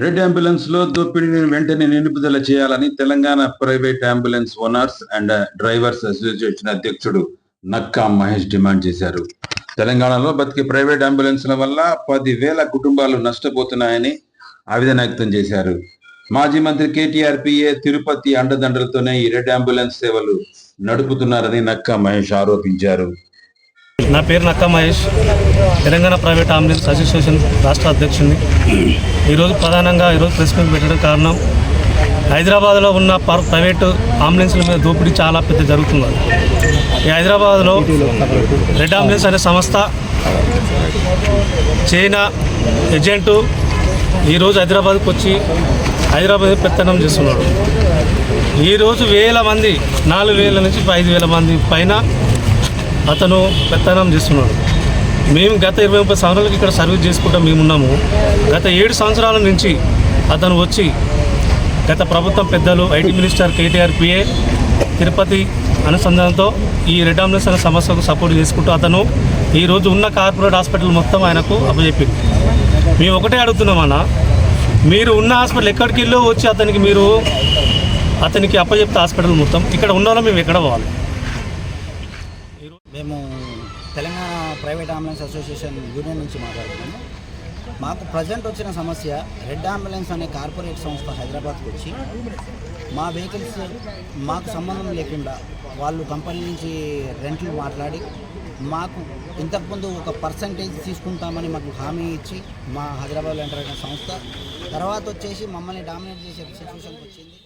Red అంబులెన్స్లో దోపిడీని వెంటనే నిలుపుదల చేయాలని Telangana private ambulance owners and drivers association అధ్యక్షుడు నక్కా మహేష్ డిమాండ్ చేశారు. తెలంగాణలో బతికి ప్రైవేట్ అంబులెన్స్ల వల్ల పదివేల కుటుంబాలు నష్టపోతున్నాయని ఆవేదన వ్యక్తం చేశారు. మాజీ మంత్రి కేటీఆర్ పిఏ తిరుపతి అండదండలతోనే ఈ రెడ్ అంబులెన్స్ సేవలు నడుపుతున్నారని నక్కా మహేష్ ఆరోపించారు. నా పేరు Nakka Mahesh. Telangana private ambulance association రాష్ట్ర అధ్యక్షుడిని. ఈరోజు ప్రధానంగా ఈరోజు ప్రెస్ మీట్ పెట్టడం కారణం హైదరాబాద్లో ఉన్న పర్ ప్రైవేటు అంబులెన్స్ల మీద దోపిడీ చాలా పెద్ద జరుగుతుంది ఈ హైదరాబాద్లో రెడ్ అంబులెన్స్ అనే సంస్థ చైనా ఏజెంటు ఈరోజు హైదరాబాద్కి వచ్చి హైదరాబాద్ పెత్తనం చేస్తున్నాడు. ఈరోజు వేల మంది నాలుగు వేల నుంచి ఐదు వేల మంది పైన అతను పెత్తనం చేస్తున్నాడు. మేము గత ఇరవై ముప్పై సంవత్సరాలకి ఇక్కడ సర్వీస్ చేసుకుంటూ మేము ఉన్నాము గత ఏడు సంవత్సరాల నుంచి అతను వచ్చి గత ప్రభుత్వం పెద్దలు IT minister KTR PA Tirupati అనుసంధానంతో ఈ రెడ్ అంబులెన్స్ అనే సమస్యకు సపోర్ట్ చేసుకుంటూ అతను ఈరోజు ఉన్న కార్పొరేట్ హాస్పిటల్ మొత్తం ఆయనకు అప్పచెప్పింది మేము ఒకటే అడుగుతున్నామన్న మీరు ఉన్న హాస్పిటల్ ఎక్కడికి వెళ్ళో వచ్చి అతనికి మీరు అతనికి అప్పచెప్తే హాస్పిటల్ మొత్తం. ఇక్కడ ఉన్న వాళ్ళం మేము ఎక్కడ పోవాలి? మేము Telangana private ambulance association union నుంచి మాట్లాడుతున్నాము. మాకు ప్రజెంట్ వచ్చిన సమస్య రెడ్ అంబులెన్స్ అనే కార్పొరేట్ సంస్థ హైదరాబాద్కి వచ్చి మా వెహికల్స్ మాకు సంబంధం లేకుండా వాళ్ళు కంపెనీ నుంచి రెంట్లు మాట్లాడి మాకు ఇంతకుముందు ఒక పర్సంటేజ్ తీసుకుంటామని మాకు హామీ ఇచ్చి మా హైదరాబాద్లో ఎంటర్ అయిన సంస్థ. తర్వాత వచ్చేసి మమ్మల్ని డామినేట్ చేసే సిచ్యువేషన్కి వచ్చింది.